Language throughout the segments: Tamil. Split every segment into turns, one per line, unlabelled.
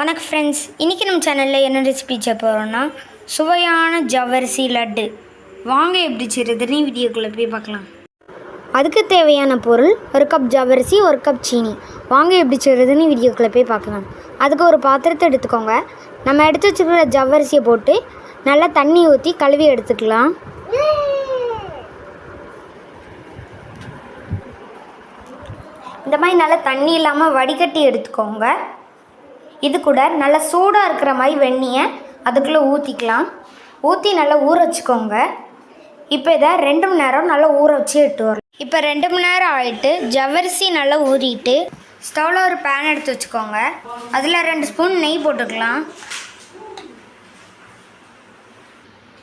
வணக்கம் ஃப்ரெண்ட்ஸ் இன்றைக்கி நம்ம சேனலில் என்ன ரெசிபி போகிறோன்னா சுவையான ஜவ்வரிசி லட்டு. வாங்க எப்படி செய்கிறதுன்னு வீடியோக்குள்ளே போய் பார்க்கலாம். அதுக்கு தேவையான பொருள் ஒரு கப் ஜவ்வரிசி ஒரு கப் சீனி. வாங்க எப்படி செய்கிறதுன்னு வீடியோக்குள்ளே போய் பார்க்கலாம். அதுக்கு ஒரு பாத்திரத்தை எடுத்துக்கோங்க. நம்ம எடுத்து வச்சுருக்கிற ஜவ்வரிசியை போட்டு நல்லா தண்ணி ஊற்றி கழுவி எடுத்துக்கலாம். இந்த மாதிரி நல்லா தண்ணி இல்லாமல் வடிகட்டி எடுத்துக்கோங்க. இது கூட நல்லா சூடாக இருக்கிற மாதிரி வெந்நியை அதுக்குள்ளே ஊற்றிக்கலாம் ஊற்றி நல்லா ஊற வச்சுக்கோங்க. இப்போ இதை ரெண்டு மணி நேரம் நல்லா ஊற வச்சு எட்டு வரலாம். இப்போ ரெண்டு மணி நேரம் ஆகிட்டு ஜவ்வரிசி நல்லா ஊறிட்டு ஸ்டவ்வில் ஒரு பேன் எடுத்து வச்சுக்கோங்க. அதில் ரெண்டு ஸ்பூன் நெய் போட்டுக்கலாம்.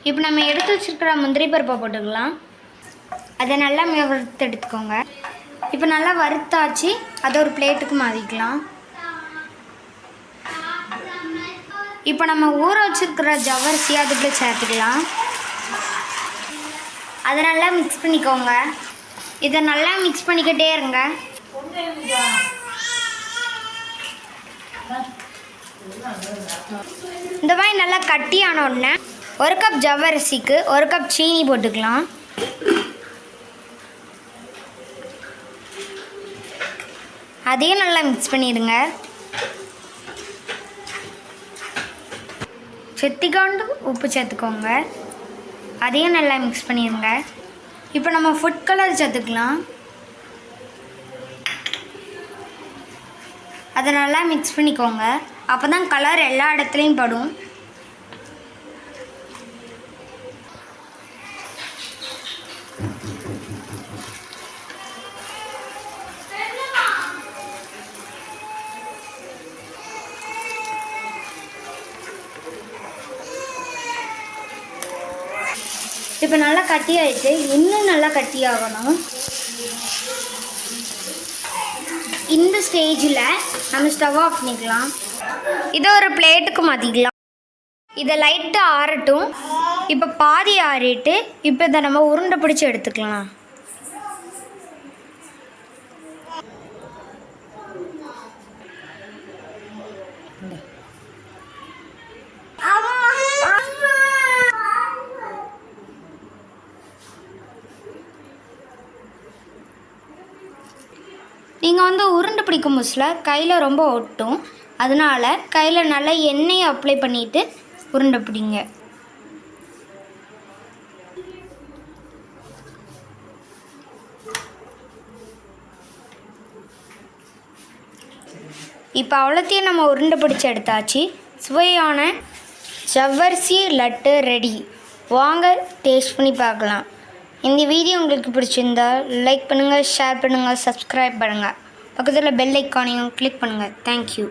இப்போ நம்ம எடுத்து வச்சுருக்கிற முந்திரி பருப்பை போட்டுக்கலாம். அதை நல்லா வறுத்து எடுத்துக்கோங்க. இப்போ நல்லா வறுத்தாச்சு அதை ஒரு பிளேட்டுக்கு மாற்றிக்கலாம் இப்போ நம்ம ஊற வச்சுருக்கிற ஜவ்வரிசி அதுக்குள்ளே சேர்த்துக்கலாம். அதை நல்லா மிக்ஸ் பண்ணிக்கோங்க. இதை நல்லா மிக்ஸ் பண்ணிக்கிட்டே இருங்க. இந்த மாதிரி நல்லா கட்டியான உடனே ஒரு கப் ஜவ்வரிசிக்கு ஒரு கப் சீனி போட்டுக்கலாம். அதையும் நல்லா மிக்ஸ் பண்ணிடுங்க. செத்திக்காண்டு உப்பு சேர்த்துக்கோங்க. அதையும் நல்லா மிக்ஸ் பண்ணிடுங்க இப்போ நம்ம ஃபுட் கலர் சேர்த்துக்கலாம். அதை நல்லா மிக்ஸ் பண்ணிக்கோங்க. அப்போ தான் கலர் எல்லா இடத்துலையும் படும். இப்போ நல்லா கட்டி ஆயிடுச்சு இன்னும் நல்லா கட்டி ஆகணும் இந்த ஸ்டேஜில் நம்ம ஸ்டவ் ஆஃப் பண்ணிக்கலாம். இதை ஒரு பிளேட்டுக்கு மாற்றிக்கலாம் இதை லைட்டாக ஆறட்டும். இப்போ பாதி ஆறிட்டு இப்போ இதை நம்ம உருண்டை பிடிச்சி எடுத்துக்கலாம். நீங்கள் வந்து உருண்டு பிடிக்கும் புதுசில் கையில் ரொம்ப ஒட்டும். அதனால கையில் நல்லா எண்ணெயை அப்ளை பண்ணிவிட்டு உருண்டை பிடிங்க. இப்போ அவ்வளோத்தையும் நம்ம உருண்டை பிடிச்சி எடுத்தாச்சு. சுவையான ஜவ்வரிசி லட்டு ரெடி. வாங்க டேஸ்ட் பண்ணி பார்க்கலாம். இந்த வீடியோ உங்களுக்கு பிடிச்சிருந்தா லைக் பண்ணுங்கள் ஷேர் பண்ணுங்கள் சப்ஸ்கிரைப் பண்ணுங்கள் பக்கத்தில் பெல் ஐக்கானையும் கிளிக் பண்ணுங்கள் தேங்க்யூ